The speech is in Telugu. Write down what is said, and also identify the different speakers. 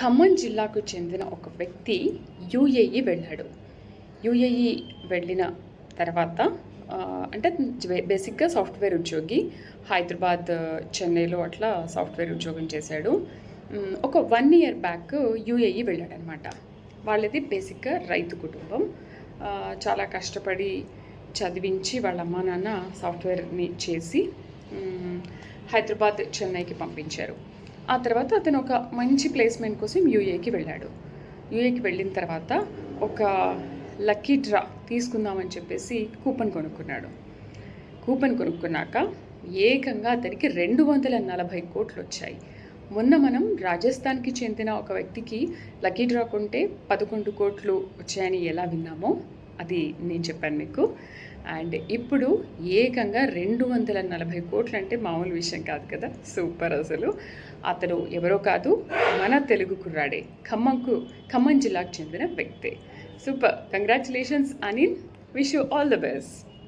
Speaker 1: ఖమ్మం జిల్లాకు చెందిన ఒక వ్యక్తి యుఏఈ వెళ్ళాడు. యుఏఈ వెళ్ళిన తర్వాత అంటే బేసిక్గా సాఫ్ట్వేర్ ఉద్యోగి హైదరాబాద్ చెన్నైలో అట్లా సాఫ్ట్వేర్ ఉద్యోగం చేశాడు. ఒక వన్ ఇయర్ బ్యాక్ యుఏఈ వెళ్ళాడనమాట. వాళ్ళది బేసిక్గా రైతు కుటుంబం. చాలా కష్టపడి చదివించి వాళ్ళ అమ్మా నాన్న సాఫ్ట్వేర్ని చేసి హైదరాబాద్ చెన్నైకి పంపించారు. ఆ తర్వాత అతను ఒక మంచి ప్లేస్మెంట్ కోసం యూఏకి వెళ్ళాడు. యూఏకి వెళ్ళిన తర్వాత ఒక లక్కీ డ్రా తీసుకుందామని చెప్పేసి కూపన్ కొనుక్కున్నాడు. కూపన్ కొనుక్కున్నాక ఏకంగా అతనికి రెండు వందల నలభై కోట్లు వచ్చాయి. మొన్న మనం రాజస్థాన్కి చెందిన ఒక వ్యక్తికి లక్కీ డ్రా కొంటే పదకొండు కోట్లు వచ్చాయని ఎలా విన్నామో అది నేను చెప్పాను మీకు. అండ్ ఇప్పుడు ఏకంగా రెండు వందల నలభై కోట్లు అంటే మామూలు విషయం కాదు కదా? సూపర్ అసలు. అతడు ఎవరో కాదు మన తెలుగు కుర్రాడే. ఖమ్మంకు ఖమ్మం జిల్లాకు చెందిన వ్యక్తే. Super. Congratulations Anil wish you all the best